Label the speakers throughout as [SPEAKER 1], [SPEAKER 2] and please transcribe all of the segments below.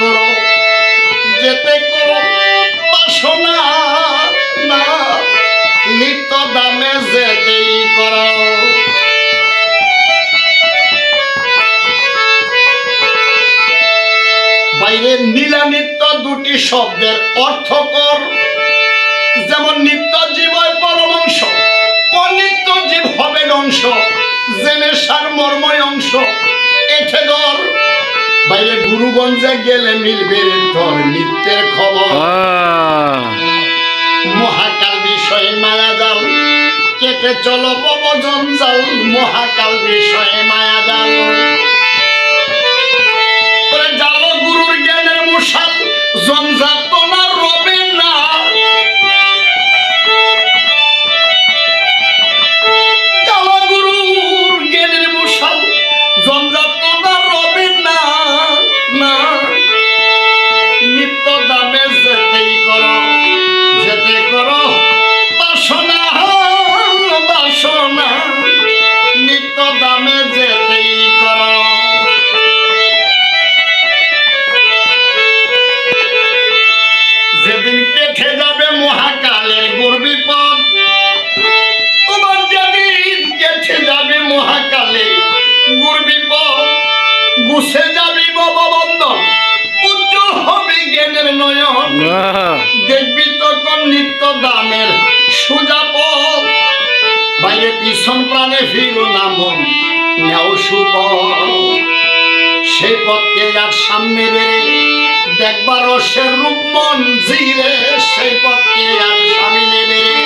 [SPEAKER 1] করো, যেতে করো, বাসনা না, নিত্য দামে যেতেই করো। বাইরে নীলা নিত্য দুটি শব্দের অর্থ কর। যেমন নিত্য জীবয় পরমাংশ অনিত্য জীব হবে অংশ জেনে সার মর্ময় অংশ, এঠে গড় বাইরে গুরুগঞ্জে গেলে মিলবে তোর নিত্যের খবর। মহাকাল বিষয়ে মায়া জাল কেটে চলো পব জঞ্জাল মহাকাল বিষয়ে মায়া জাল ওরে জালো গুরুর জ্ঞানের মশাল জঞ্জাত দেখবি তখন নিত্য দামের সোজা পথ? বাইরে পিছন প্রাণে ফিরো নামন নেও সে পথকে আর সামনে বেড়ে দেখবার রসের রূপ মন জিরে সেই পথকে আর সামনে বেড়ে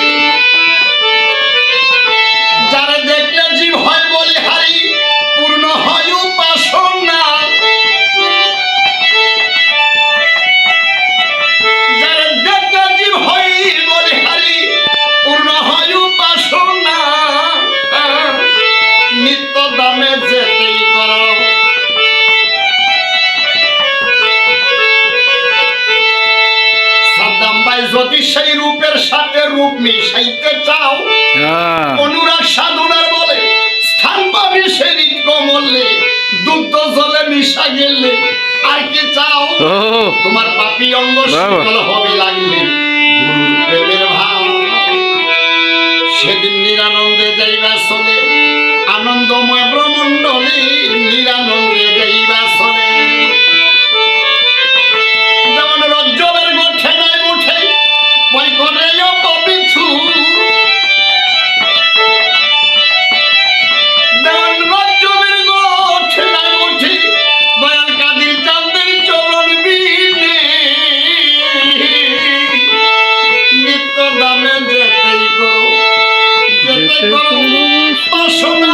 [SPEAKER 1] অনুরাগ সাধনার বলে স্থান পাবি সে কমলে দুগ্ধ জলে মিশা গেলে। আর কি চাও? তোমার পাপি অঙ্গ
[SPEAKER 2] সকল
[SPEAKER 1] শীতল হবে লাগলে। শেষে কোনো